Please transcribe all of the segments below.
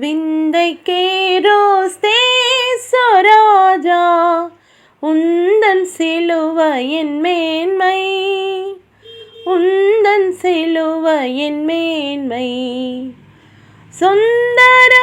விந்தை கேரோஸ்தே சொராஜா உந்தன் சிலுவ என் மேன்மை உந்தன் சிலுவ என் மேன்மை. சுந்தர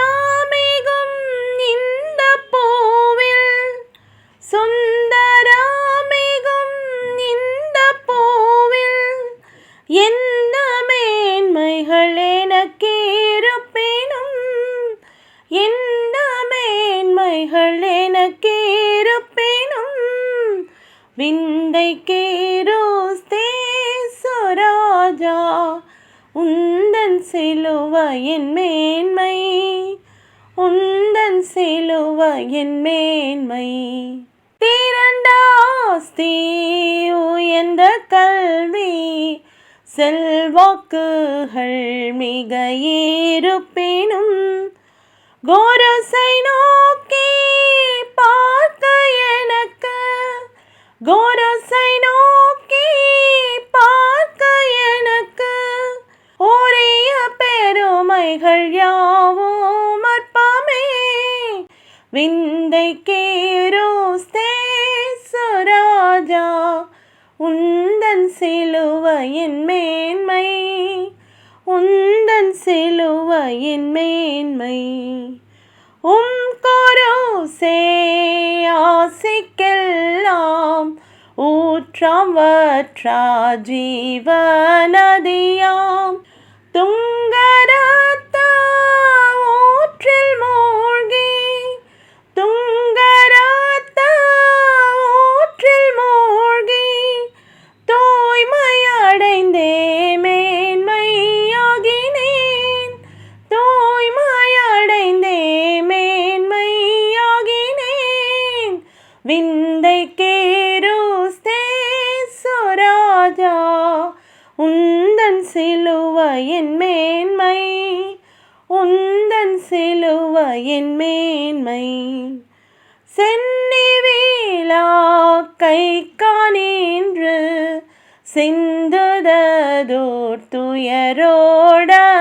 என்ன மேன்மைகள் எனக்கேருப்பினும் விந்தை கேரோஸ்தே சுராஜா உந்தன் சிலுவையின் மேன்மை உந்தன் சிலுவையின் மேன்மை. திரண்டாஸ்தி உயர்ந்த கல்வி செல்வாக்குகள் மிக இருப்பினும் கோரசை நோக்கி பார்த்த எனக்கு கோரசை நோக்கி பார்க்க எனக்கு உரிய பெருமைகள் யாவும் அற்பமே. விந்தை கேரோஸ்தேசுராஜா உந்தன் சிலுவையின் மேன்மை உந்தன் சிலுவையின் மேன்மை. உம் கொரோசே ஆசிக்கெல்லாம் ஊற்றாம் வற்றா ஜீவநதியாம் துங்கரா விந்தை கேருஸ்தே சுராஜா உந்தன் என் மேன்மை உந்தன் சிலுவ என் மேன்மை. சென்னி வீழா கை காணின்று சிந்துததோர் துயரோட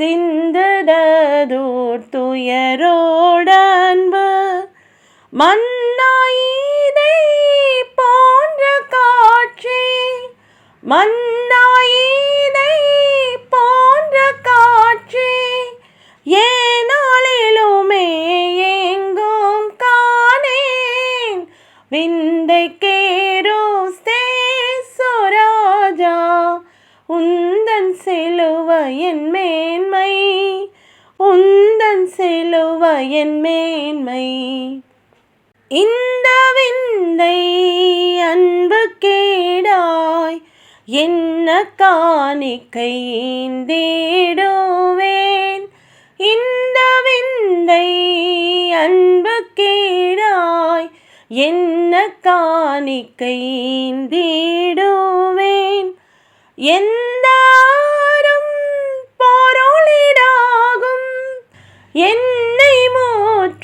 சிந்ததூர் துயரோடன்பு மன்னாயிதை போன்ற காட்சி மன்னாயிதை போன்ற காட்சி ஏனாளிலுமே எங்கும் காணேன். விந்தை கேரோஸ்தே சுராஜா உந்தன் செலுவ என் மேன் என் மேன்மை. இந்த விந்தை அன்பு கேடாய் என்ன காணிக்கை தேடுவேன். இந்த விந்தை அன்பு கேடாய் என்ன காணிக்கை தேடுவேன். எந்த ஆரும் பொருளிடாகும். என்னை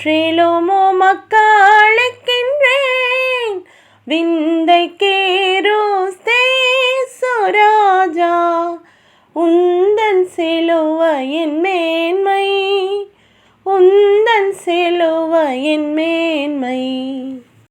முற்றிலும் உமக்களிக்கின்றேன் விந்தை கேரோஸ்தே உந்தன் சிலுவையின் மேன்மை உந்தன் சிலுவையின் மேன்மை.